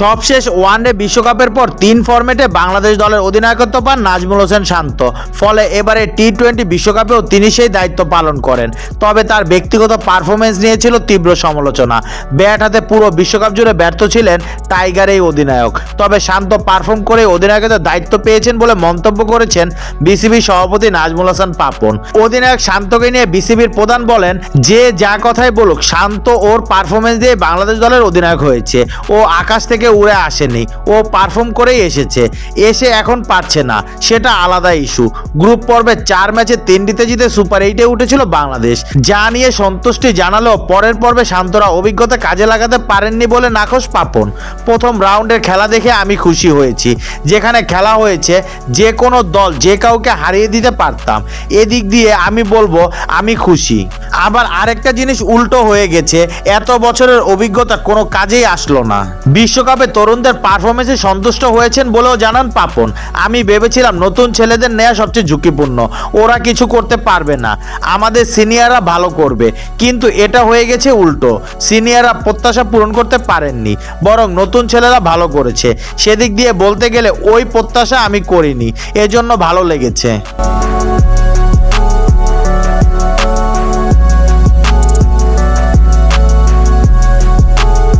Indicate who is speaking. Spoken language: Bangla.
Speaker 1: সবশেষ ওয়ানডে বিশ্বকাপের পর তিন ফরম্যাটে বাংলাদেশ দলের অধিনায়কত্ব পান নাজমুল হোসেন শান্ত। ফলে এবারে টি টোয়েন্টি বিশ্বকাপেও তিনি সেই দায়িত্ব পালন করেন। তবে তার ব্যক্তিগত পারফরমেন্স নিয়েছিল তীব্র সমালোচনা। ব্যাট হাতে পুরো বিশ্বকাপ জুড়ে ব্যর্থ ছিলেন টাইগার এই অধিনায়ক। তবে শান্ত পারফর্ম করে অধিনায়কের দায়িত্ব পেয়েছেন বলে মন্তব্য করেছেন বিসিবি সভাপতি নাজমুল হাসান পাপন। অধিনায়ক শান্তকে নিয়ে বিসিবির প্রধান বলেন, যে যা কথাই বলুক, শান্ত ওর পারফরমেন্স দিয়ে বাংলাদেশ দলের অধিনায়ক হয়েছে। ও আকাশ থেকে উড়ে আসেনি। ও পারফর্ম করেই এসেছে। এসে এখন পারছে না। সেটা আলাদা ইস্যু গ্রুপ পর্বে চার ম্যাচে তিনটিতে জিতে সুপার এইটে উঠেছিল বাংলাদেশ। যা নিয়ে সন্তুষ্টি জানালেও পরের পর্বে শান্তরা অভিজ্ঞতা কাজে লাগাতে পারেননি বলে নাকশ পাপন। প্রথম রাউন্ডের খেলা দেখে আমি খুশি হয়েছি। যেখানে খেলা হয়েছে, যে কোনো দল, যে কাউকে হারিয়ে দিতে পারতাম। এদিক দিয়ে আমি বলব, আমি খুশি। আবার আরেকটা জিনিস উল্টো হয়ে গেছে। এত বছরের অভিজ্ঞতা কোনো কাজেই আসলো না। বিশ্বকাপে তরুণদের পারফরমেন্সে সন্তুষ্ট হয়েছেন বলেও জানান পাপন। আমি ভেবেছিলাম নতুন ছেলেদের নেওয়া সবচেয়ে ঝুঁকিপূর্ণ। ওরা কিছু করতে পারবে না। আমাদের সিনিয়ররা ভালো করবে। কিন্তু এটা হয়ে গেছে উল্টো। সিনিয়ররা প্রত্যাশা পূরণ করতে পারেননি। বরং নতুন ছেলেরা ভালো করেছে। সেদিক দিয়ে বলতে গেলে ওই প্রত্যাশা আমি করিনি। এজন্য ভালো লেগেছে।